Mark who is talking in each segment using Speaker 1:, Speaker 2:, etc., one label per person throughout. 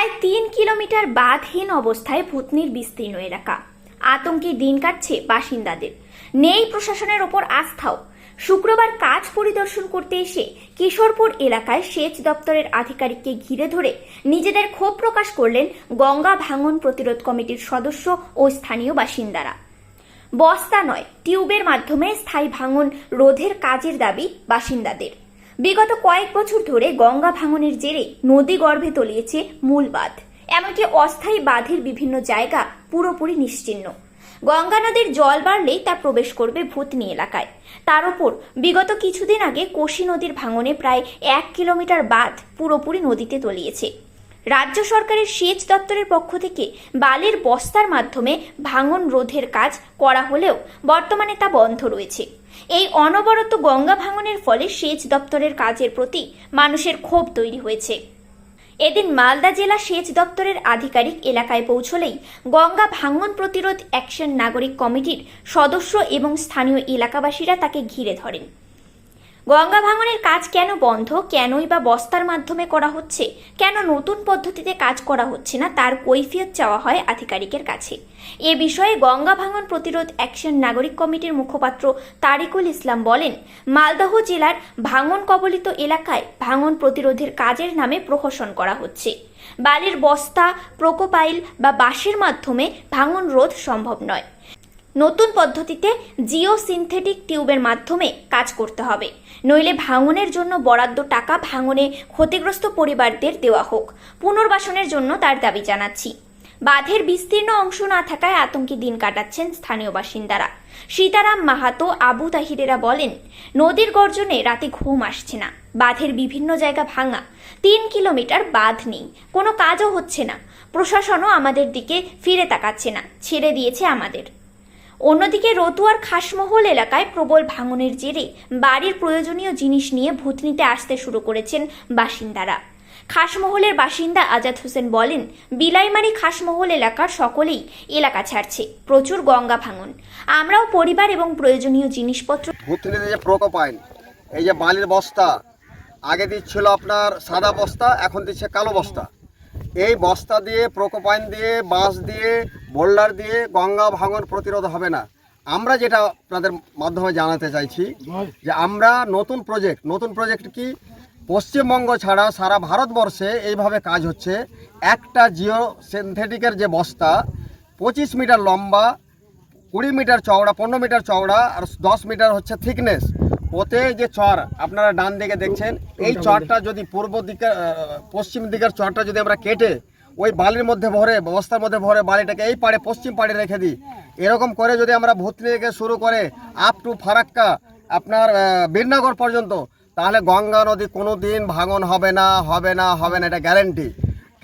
Speaker 1: প্রায় তিন কিলোমিটার বাঁধহীন অবস্থায় ভূতনির বিস্তীর্ণ এলাকা। আতঙ্কে দিন কাটছে বাসিন্দাদের। নেই প্রশাসনের ওপর আস্থাও। শুক্রবার কাজ পরিদর্শন করতে এসে কিশোরপুর এলাকায় সেচ দপ্তরের আধিকারিককে ঘিরে ধরে নিজেদের ক্ষোভ প্রকাশ করলেন গঙ্গা ভাঙন প্রতিরোধ কমিটির সদস্য ও স্থানীয় বাসিন্দারা। বস্তা নয়, টিউবের মাধ্যমে স্থায়ী ভাঙন রোধের কাজের দাবি বাসিন্দাদের। বিগত কয়েক বছর ধরে গঙ্গা ভাঙনের জেরে নদী গর্ভে তলিয়েছে মূল বাঁধ। এমনকি অস্থায়ী বাঁধের বিভিন্ন জায়গা পুরোপুরি নিশ্চিন্ন। গঙ্গা নদীর জল বাড়লেই তা প্রবেশ করবে ভূতনি এলাকায়। তার ওপর বিগত কিছুদিন আগে কোশি নদীর ভাঙনে প্রায় এক কিলোমিটার বাঁধ পুরোপুরি নদীতে তলিয়েছে। রাজ্য সরকারের সেচ দপ্তরের পক্ষ থেকে বালির বস্তার মাধ্যমে ভাঙন রোধের কাজ করা হলেও বর্তমানে তা বন্ধ রয়েছে। এই অনবরত গঙ্গা ভাঙনের ফলে সেচ দপ্তরের কাজের প্রতি মানুষের ক্ষোভ তৈরি হয়েছে। এদিন মালদা জেলা সেচ দপ্তরের আধিকারিক এলাকায় পৌঁছলেই গঙ্গা ভাঙন প্রতিরোধ অ্যাকশন নাগরিক কমিটির সদস্য এবং স্থানীয় এলাকাবাসীরা তাকে ঘিরে ধরেন। গঙ্গা ভাঙনের কাজ কেন বন্ধ? কেনই বা বস্তার মাধ্যমে করা হচ্ছে? কেন নতুন পদ্ধতিতে কাজ করা হচ্ছে না? তার কৈফিয়ত চাওয়া হয় আধিকারিকের কাছে। এ বিষয়ে গঙ্গা ভাঙন প্রতিরোধ অ্যাকশন নাগরিক কমিটির মুখপাত্র তারিকুল ইসলাম বলেন, মালদহ জেলার ভাঙন কবলিত এলাকায় ভাঙন প্রতিরোধের কাজের নামে প্রহসন করা হচ্ছে। বালির বস্তা, প্রোকোপাইল বা বাঁশের মাধ্যমে ভাঙন রোধ সম্ভব নয়। নতুন পদ্ধতিতে জিও সিনথেটিক টিউবের মাধ্যমে কাজ করতে হবে। নইলে ভাঙনের জন্য বরাদ্দ টাকা ভাঙনে ক্ষতিগ্রস্ত পরিবারদের দেওয়া হোক। পুনর্বাসনের জন্য তার দাবি জানাচ্ছি। বাঁধের বিস্তীর্ণ অংশ না থাকায় আতঙ্কে দিন কাটাচ্ছেন স্থানীয় বাসিন্দারা। সীতারাম মাহাতো আবু তাহিরেরা বলেন, নদীর গর্জনে রাতে ঘুম আসছে না। বাঁধের বিভিন্ন জায়গা ভাঙা। তিন কিলোমিটার বাঁধ নেই। কোনো কাজও হচ্ছে না। প্রশাসনও আমাদের দিকে ফিরে তাকাচ্ছে না। ছেড়ে দিয়েছে আমাদের। অন্যদিকে রতুয়ার খাসমহল এলাকায় প্রবল ভাঙনের জেরে বাড়ির প্রয়োজনীয় জিনিস নিয়ে ভূতনিতে আসতে শুরু করেছেন বাসিন্দারা। খাসমহলের বাসিন্দা আজাদ হোসেন বলেন, বিলাইমারি খাসমহল এলাকার সকলেই এলাকা ছাড়ছে, প্রচুর গঙ্গা ভাঙন। আমরাও পরিবার এবং প্রয়োজনীয় জিনিসপত্র
Speaker 2: যে প্রোকোপাইন এই যে বালির বস্তা, আগে দিচ্ছিল আপনার সাদা বস্তা, এখন দিচ্ছে কালো বস্তা। এই বস্তা দিয়ে, প্রোকোপাইন দিয়ে, বাঁশ দিয়ে, বোল্ডার দিয়ে গঙ্গা ভাঙন প্রতিরোধ হবে না। আমরা যেটা আপনাদের মাধ্যমে জানাতে চাইছি, যে আমরা নতুন প্রজেক্ট নতুন প্রজেক্ট কি? পশ্চিমবঙ্গ ছাড়া সারা ভারতবর্ষে এইভাবে কাজ হচ্ছে। একটা জিও সিনথেটিকের যে বস্তা, পঁচিশ মিটার লম্বা, কুড়ি মিটার চওড়া, পনেরো মিটার চওড়া, আর দশ মিটার হচ্ছে থিকনেস ওতে যে চর আপনারা ডান দিকে দেখছেন এই চরটা যদি পূর্ব দিকে পশ্চিম দিকের চরটা যদি আমরা কেটে ওই বালির মধ্যে ভরে বস্তার মধ্যে ভরে বালিটাকে এই পাড়ে পশ্চিম পাড়ে রেখে দিই এরকম করে যদি আমরা ভূতনি থেকে শুরু করে আপ টু ফারাক্কা আপনার বীরনগর পর্যন্ত তাহলে গঙ্গা নদী কোনো দিন ভাঙন হবে না হবে না হবে না এটা গ্যারেন্টি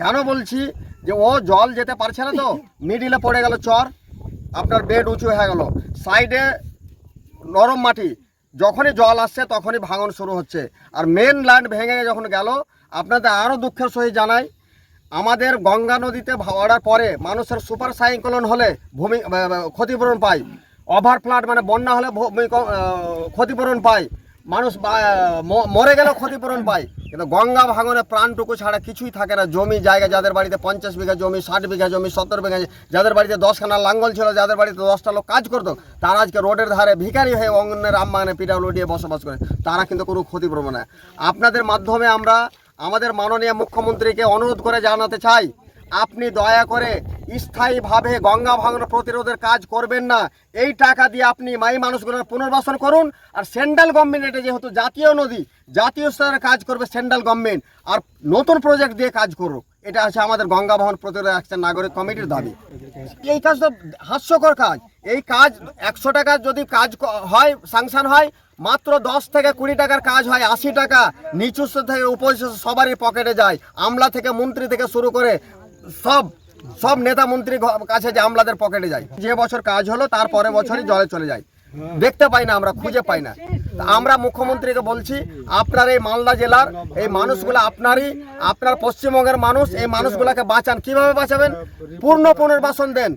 Speaker 2: কেন বলছি যে ও জল যেতে পারছে না তো মিডিলে পড়ে গেল চর আপনার বেড উঁচু হয়ে গেল। সাইডে নরম মাটি যখনই জল আসছে, তখনই ভাঙন শুরু হচ্ছে। আর মেন ল্যান্ড ভেঙে যখন গেল, আপনাদের আরও দুঃখের সহিত জানাই, আমাদের গঙ্গা নদীতে ভাওয়ার পরে মানুষের সুপার সাইক্লোন হলে ভূমি ক্ষতিপূরণ পায়। ওভার ফ্লাড মানে বন্যা হলে ক্ষতিপূরণ পায়। মানুষ মরে গেলেও ক্ষতিপূরণ পায়। কিন্তু গঙ্গা ভাঙনে প্রাণটুকু ছাড়া কিছুই থাকে না। জমি জায়গা যাদের বাড়িতে পঞ্চাশ বিঘা জমি, ষাট বিঘা জমি, সত্তর বিঘা যাদের বাড়িতে দশখানা লাঙ্গল ছিল, যাদের বাড়িতে দশটা লোক কাজ করতো, তারা আজকে রোডের ধারে ভিখারি হয়ে অন্যের আম্মানে পিডাব্লিউ দিয়ে বসবাস করে। তারা কিন্তু কোনো ক্ষতিপূরণ না। আপনাদের মাধ্যমে আমরা আমাদের মাননীয় মুখ্যমন্ত্রীকে অনুরোধ করে জানাতে চাই, আপনি দয়া করে স্থায়ীভাবে গঙ্গা ভাঙন প্রতিরোধের কাজ করবেন না। এই টাকা দিয়ে আপনি মাই মানুষগুলোর পুনর্বাসন করুন। আর সেন্ট্রাল গভর্নমেন্ট এটা যেহেতু জাতীয় নদী, জাতীয় স্তরে কাজ করবে সেন্ট্রাল গভর্নমেন্ট। আর নতুন প্রজেক্ট দিয়ে কাজ করুক, এটা আছে আমাদের গঙ্গা ভাঙন প্রতিরোধ অ্যাকশন নাগরিক কমিটির দাবি। এই কাজ তো হাস্যকর কাজ। এই কাজ একশো টাকা যদি কাজ হয় সাংশন হয়, মাত্র দশ থেকে কুড়ি টাকার কাজ হয়, আশি টাকা নিচু থেকে উপর সবারই পকেটে যায়। আমলা থেকে মন্ত্রী থেকে শুরু করে সব সব নেতা মন্ত্রী কাছে যে আমলাদের পকেটে যায়। যে বছর কাজ হলো, তার পরের বছরই জলে চলে যায়। দেখতে পাই না আমরা, খুঁজে পাই না। আমরা মুখ্যমন্ত্রীকে বলছি, আপনার এই মালদা জেলার এই মানুষগুলো আপনারই, আপনার পশ্চিমবঙ্গের মানুষ, এই মানুষগুলোকে বাঁচান। কীভাবে বাঁচাবেন? পূর্ণ পুনর্বাসন দেন।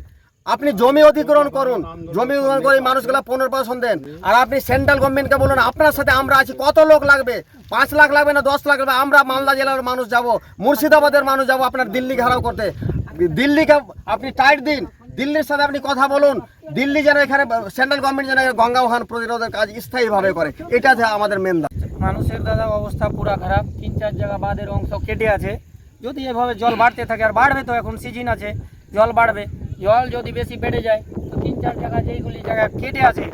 Speaker 2: আপনি জমি অধিগ্রহণ করুন। জমি অধিগ্রহণ করে মানুষগুলা পুনর্বাসন দেন। আর আপনি সেন্ট্রাল গভর্নমেন্টকে বলুন, আপনার সাথে আমরা আছি, কত লোক লাগবে? পাঁচ লাখ লাগবে না, দশ লাখ লাগবে? আমরা মালদা জেলার মানুষ যাব, মুর্শিদাবাদের মানুষ যাব আপনার দিল্লি ঘেরাও করতে। দিল্লিকে আপনি টাইট দিন। দিল্লির সাথে আপনি কথা বলুন। দিল্লি যেন এখানে সেন্ট্রাল গভর্নমেন্ট যেন গঙ্গা ওহান প্রতিরোধের কাজ স্থায়ীভাবে করে। এটা আমাদের মেন
Speaker 3: মানুষের দাদা, অবস্থা পুরা খারাপ। তিন, চার জায়গা বাঁধের অংশ কেটে আছে। যদি এভাবে জল বাড়তে থাকে, আর বাড়বে তো, এখন সিজন আছে। জল বাড়বে। জল যদি বেশি বেড়ে যায়, তো তিন, চার জায়গা যেইগুলি জায়গা কেটে আছে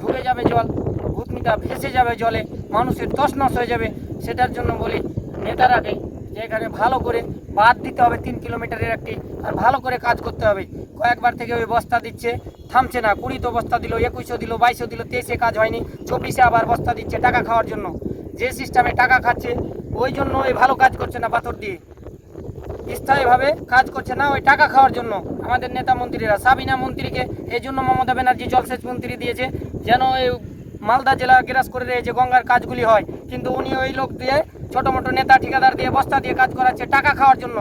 Speaker 3: ঢুকে যাবে জল ভূতনিটা ভেসে যাবে জলে, মানুষের তছনছ হয়ে যাবে। সেটার জন্য বলি নেতারাকে যে এখানে ভালো করে বাদ দিতে হবে তিন কিলোমিটারের একটি, আর ভালো করে কাজ করতে হবে। কয়েকবার থেকে ওই বস্তা দিচ্ছে, থামছে না। কুড়ি তো বস্তা দিল একুশশো দিল বাইশশো দিল, তেইশে কাজ হয়নি, চব্বিশে আবার বস্তা দিচ্ছে টাকা খাওয়ার জন্য। যে সিস্টেমে টাকা খাচ্ছে, ওই জন্য ওই ভালো কাজ করছে না পাথর দিয়ে। স্থায়ীভাবে কাজ করছে না ওই টাকা খাওয়ার জন্য। আমাদের নেতা মন্ত্রীরা, সাবিনা মন্ত্রীকে এই জন্য মমতা ব্যানার্জি জলসেচ মন্ত্রী দিয়েছে, যেন এই মালদা জেলা গ্রাস করে রয়েছে গঙ্গার কাজগুলি হয়। কিন্তু উনি ওই লোক দিয়ে ছোট মোটো নেতা ঠিকাদার দিয়ে বস্তা দিয়ে কাজ করাচ্ছে, টাকা খাওয়ার জন্য।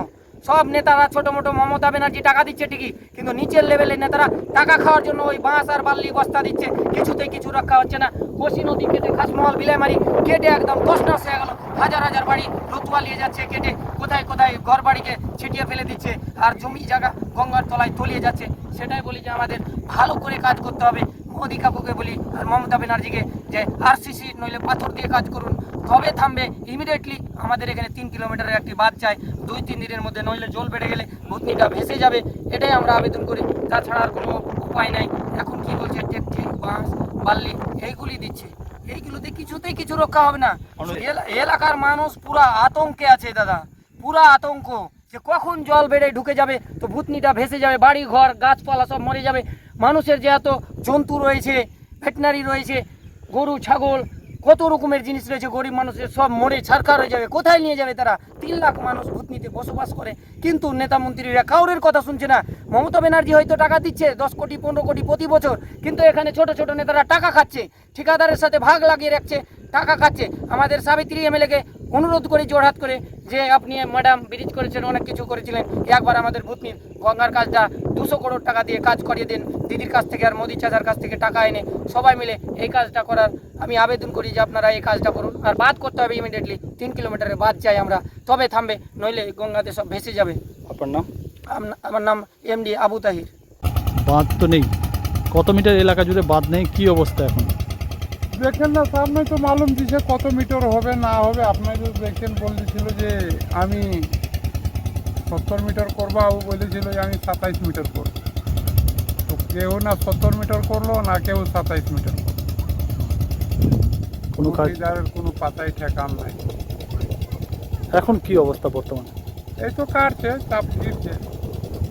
Speaker 3: সব নেতারা ছোট মোটো মমতা ব্যানার্জি টাকা দিচ্ছে ঠিকই, কিন্তু নিচের লেভেলের নেতারা টাকা খাওয়ার জন্য ওই বাঁশ আর বাল্লি বস্তা দিচ্ছে, কিছুতেই কিছু রক্ষা হচ্ছে না। কোশি নদী কেটে খাসমহল বিলেমারি কেটে একদম তসনস হয়ে গেল। হাজার হাজার বাড়ি রতুয়া নিয়ে যাচ্ছে, কেটে কোথায় কোথায় ঘর বাড়িকে ছিটিয়ে ফেলে দিচ্ছে, আর জমি জায়গা গঙ্গার তলায় তলিয়ে যাচ্ছে। সেটাই বলি যে আমাদের ভালো করে কাজ করতে হবে। মোদি কাকুকে বলি আর মমতা ব্যানার্জিকে যে আরসিসি নইলে পাথর দিয়ে কাজ করুন। তবে থামবে? ইমিডিয়েটলি আমাদের এখানে তিন কিলোমিটারের একটি বাদ চাই। দুই তিন দিনের মধ্যে নইলে জল বেড়ে গেলে ভূতনিটা ভেসে যাবে। এটাই আমরা আবেদন করি। তাছাড়া আর কোনো উপায় নাই। এখন কি বলছে? টেকটি বাঁশ বাল্লি এইগুলি দিচ্ছে। এইগুলোতে কিছুতেই কিছু রক্ষা হবে না। এলা- এলাকার মানুষ পুরা আতঙ্কে আছে দাদা। পুরা আতঙ্ক যে কখন জল বেড়ে ঢুকে যাবে তো ভূতনিটা ভেসে যাবে বাড়ি ঘর গাছপালা সব মরে যাবে। মানুষের যে এত জন্তু রয়েছে ভেটেনারি রয়েছে গরু ছাগল কত রকমের জিনিস রয়েছে, গরিব মানুষের সব মরে ছারকার হয়ে যাবে। কোথায় নিয়ে যাবে তারা? তিন লাখ মানুষ ভূতনিতে বসবাস করে। কিন্তু নেতা মন্ত্রীরা কাউরের কথা শুনছে না। মমতা ব্যানার্জি হয়তো টাকা দিচ্ছে, দশ কোটি, পনেরো কোটি প্রতি বছর। কিন্তু এখানে ছোট ছোট নেতারা টাকা খাচ্ছে, ঠিকাদারের সাথে ভাগ লাগিয়ে রাখছে। টাকা খাচ্ছে। আমাদের সাবিত্রী এমএলএকে অনুরোধ করি জোড়হাত করে যে আপনি ম্যাডাম ব্রিজ করেছেন অনেক কিছু করেছিলেন। একবার আমাদের ভূতনির গঙ্গার কাজটা দুশো করোড় টাকা দিয়ে কাজ করিয়ে দিন। দিদির কাছ থেকে আর মোদি চাচার কাছ থেকে টাকা এনে সবাই মিলে এই কাজটা করার আমি আবেদন করি যে আপনারা এই কাজটা করুন। আর বাদ করতে হবে ইমিডিয়েটলি তিন কিলোমিটারের বাদ চাই আমরা। তবে থামবে নইলে গঙ্গাতে সব ভেসে যাবে।
Speaker 4: আপনার নাম?
Speaker 3: আমার নাম এমডি আবু তাহির।
Speaker 4: বাঁধ তো নেই। কত মিটার এলাকা জুড়ে বাঁধ নেই? কি অবস্থা এখন?
Speaker 5: দেখেন না সামনে তো মালুম দিছে কত মিটার হবে না হবে। আপনার তো দেখেন বলেছিল যে আমি সত্তর মিটার করব ও বলেছিল যে আমি সাতাইশ মিটার করব। তো কেউ না সত্তর মিটার করল না কেউ সাতাইশ মিটার করল।
Speaker 4: কোনো কাজ
Speaker 5: কোনো পাতাই ঠেকান নাই।
Speaker 4: এখন কি অবস্থা বর্তমানে?
Speaker 5: এই তো কাটছে চাপ দিচ্ছে।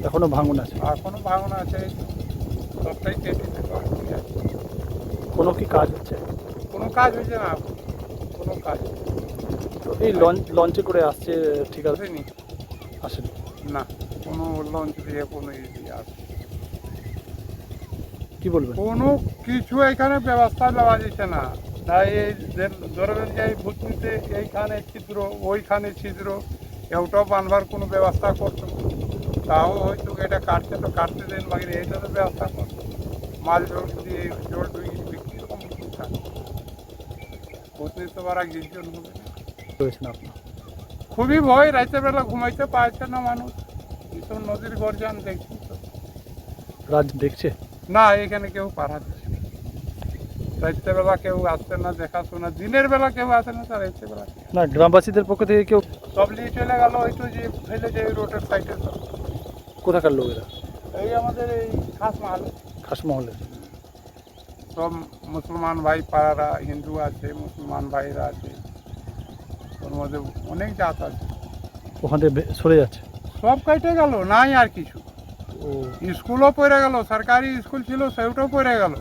Speaker 4: এখনও ভাঙন আছে।
Speaker 5: এখনও ভাঙন আছে সবটাই আছে।
Speaker 4: কোনো কি কাজ হচ্ছে?
Speaker 5: কোনো কাজ হয়েছে না কোনো কাজ
Speaker 4: তো এই লঞ্চ লঞ্চে করে আসছে ঠিক আছে?
Speaker 5: নি
Speaker 4: আসেনি।
Speaker 5: না কোনো লঞ্চ দিয়ে কোনো ই দিয়ে আসে
Speaker 4: কি বলবেন?
Speaker 5: কোনো কিছু এখানে ব্যবস্থা দেওয়া যাচ্ছে না। তাই এই ধরবেন যে এই ভূতনিতে এইখানে ছিদ্র ওইখানে ছিদ্র এটাও বানবার কোনো ব্যবস্থা করতো তাও হয়তো এটা কাটছে তো কাটতে দেন বাকি এইটা তো ব্যবস্থা করতো মাল জল দিয়ে জল তো আর একজন হবে। না।
Speaker 4: রয়েছেন
Speaker 5: খুবই ভয় রাতের বেলা ঘুমাইতে পারছে না মানুষ। এইসব নদীর গর্জন দেখছি তো।
Speaker 4: রাজ দেখছে?
Speaker 5: না এখানে কেউ পাঠাচ্ছে না। রাত্রেবেলা কেউ আসছে না দেখাশোনা। দিনের বেলা কেউ আসে না তার রাত্রেবেলা। কে?
Speaker 4: না গ্রামবাসীদের পক্ষ থেকে কেউ
Speaker 5: সব নিয়ে চলে গেল হয়তো যে ফেলে যে রোডের সাইডে
Speaker 4: কোথাকার লোকেরা?
Speaker 5: এই আমাদের এই খাস
Speaker 4: খাসমহলের
Speaker 5: সব মুসলমান ভাই পাড়ারা হিন্দু আছে মুসলমান ভাইরা আছে ওর মধ্যে অনেক জাত আছে।
Speaker 4: ওখান থেকে বে- সরে যাচ্ছে?
Speaker 5: সব কেটে গেল নাই আর কিছু।
Speaker 4: ও।
Speaker 5: স্কুলও পড়ে গেল সরকারি স্কুল ছিল সেটাও পড়ে গেল।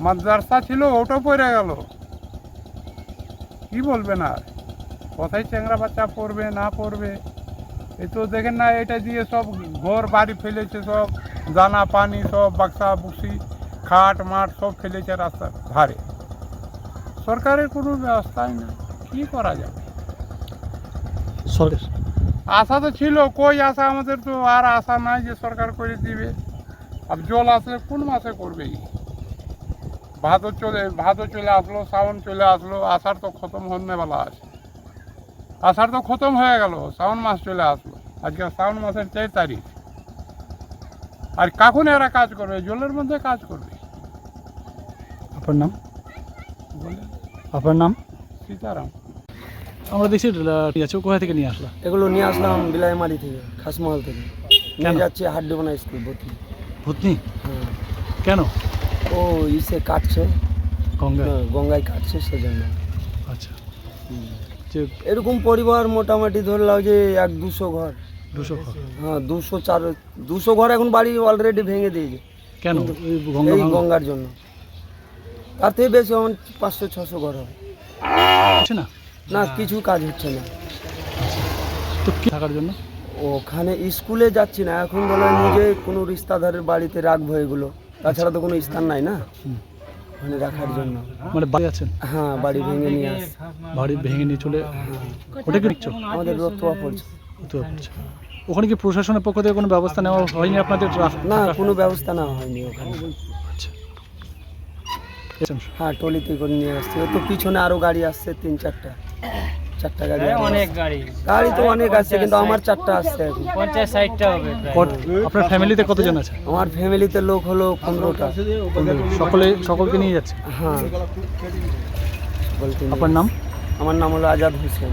Speaker 5: মাদ্রাসা ছিল ওটাও পড়ে গেল। কি বলবেন আর? কোথায় চ্যাংরা বাচ্চা পড়বে না পড়বে। এই তো দেখেন না এটা দিয়ে সব ঘর বাড়ি ফেলেছে সব। দানা পানি সব বাক্সা বুসি খাট মাঠ সব ফেলেছে রাস্তার ধারে। সরকারের কোনো ব্যবস্থাই নেই। কী করা যাবে আশা তো ছিল কই আশা আমাদের তো আর আশা নাই যে সরকার করে দিবে। আর জল আসলে কোন মাসে করবে? ভাদর চলে ভাদর চলে আসলো শ্রাবণ চলে আসলো আষাঢ় তো খতম হন্যবেলা আছে। আষাঢ় তো খতম হয়ে গেল শ্রাবণ মাস চলে আসলো। আজকে শ্রাবণ মাসের চার তারিখ। আর কখন এরা কাজ করবে জলের মধ্যে কাজ করবে।
Speaker 4: আপনার নাম? আপনার নাম?
Speaker 5: সীতারাম।
Speaker 4: আমরা দেখছি আছে কোথা থেকে নিয়ে আসলাম
Speaker 6: এগুলো নিয়ে আসলাম বিলাইমারি থেকে খাসমহল থেকে। নিয়ে? যাচ্ছি হাড্ডিবোনা স্কুল ভর্তি
Speaker 4: ভূতনি?
Speaker 6: হ্যাঁ।
Speaker 4: কেন?
Speaker 6: ও ইসে কাটছে।
Speaker 4: গঙ্গা
Speaker 6: হ্যাঁ, গঙ্গায় কাটছে সেজন্য।
Speaker 4: আচ্ছা। যে
Speaker 6: এরকম পরিবার মোটামুটি ধরলাম যে এক দুশো ঘর।
Speaker 4: দুশো ঘর।
Speaker 6: হ্যাঁ দুশো চার দুশো ঘর এখন বাড়ি অলরেডি ভেঙে দিয়েছে।
Speaker 4: কেন? এই
Speaker 6: গঙ্গার জন্য। তার থেকে বেশি এখন পাঁচশো ছশো ঘর হবে।
Speaker 4: না?
Speaker 6: না কিছু কাজ হচ্ছে না।
Speaker 4: তো কি থাকার জন্য?
Speaker 6: ওখানে স্কুলে যাচ্ছি না এখন বলে নিজে কোনো রিস্তাধারের বাড়িতে রাখব এগুলো। তাছাড়া তো কোনো স্থান নাই না? ওখানে রাখার জন্য।
Speaker 4: মানে বাড়ি আছেন?
Speaker 6: হ্যাঁ বাড়ি ভেঙে নিয়ে আস
Speaker 4: বাড়ি ভেঙে নিয়ে চলে ওটা কি
Speaker 6: আমাদের রক্তয়া পড়ছে।
Speaker 4: উত্তর। ওখানে কি প্রশাসনের পক্ষ থেকে কোনো ব্যবস্থা নেওয়া হয়নি আপনাদের
Speaker 6: না কোনো ব্যবস্থা না হয়নি ওখানে।
Speaker 4: আচ্ছা।
Speaker 6: হ্যাঁ টলিতে করে নিয়ে আসছে। ও তো পিছনে আরও গাড়ি আসছে তিন চারটা। চারটা গাড়ি
Speaker 3: হ্যাঁ, অনেক গাড়ি।
Speaker 6: গাড়ি তো অনেক আছে কিন্তু আমার চারটা আসছে এখন।
Speaker 3: পঞ্চাশ ষাটটা হবে
Speaker 4: আপনার ফ্যামিলিতে কতজন আছে?
Speaker 6: আমার ফ্যামিলিতে লোক হলো পনেরোটা।
Speaker 4: সকলে সকলকে নিয়ে যাচ্ছে?
Speaker 6: হ্যাঁ।
Speaker 4: আপনার নাম?
Speaker 6: আমার নাম হলো আজাদ হোসেন।